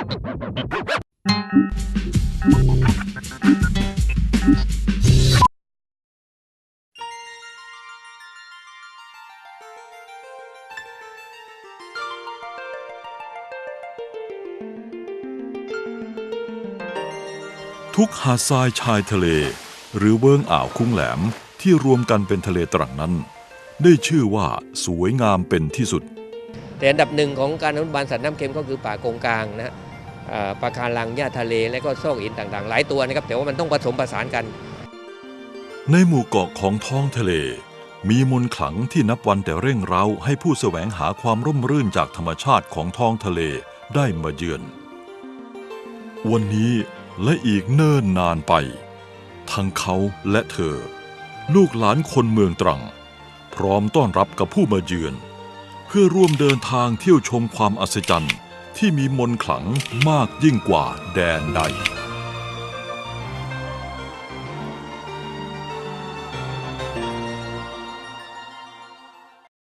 ทุกหาดทรายชายทะเล หรือเวิ้งอ่าวคุ้งแหลมที่รวมกันเป็นทะเลตรังนั้น ได้ชื่อว่าสวยงามเป็นที่สุด แต่อันดับหนึ่งของการอนุบาลสัตว์น้ำเค็มก็คือป่าโกงกลางนะ ฮะอ่าปลาคารังหญ้าทะเล และก็โซกหินต่างๆ หลายตัวนะครับ แต่ว่ามันต้องผสมผสานกัน ในหมู่เกาะของท้องทะเล มีมนขลังที่นับวันแต่เร่งเร้าให้ผู้แสวงหาความร่มรื่นจากธรรมชาติของท้องทะเลได้มาเยือน วันนี้และอีกเนิ่นนานไป ทั้งเขาและเธอ ลูกหลานคนเมืองตรัง พร้อมต้อนรับกับผู้มาเยือน เพื่อร่วมเดินทางเที่ยวชมความอัศจรรย์ ที่มีมนขลังมากยิ่งกว่าแดนใด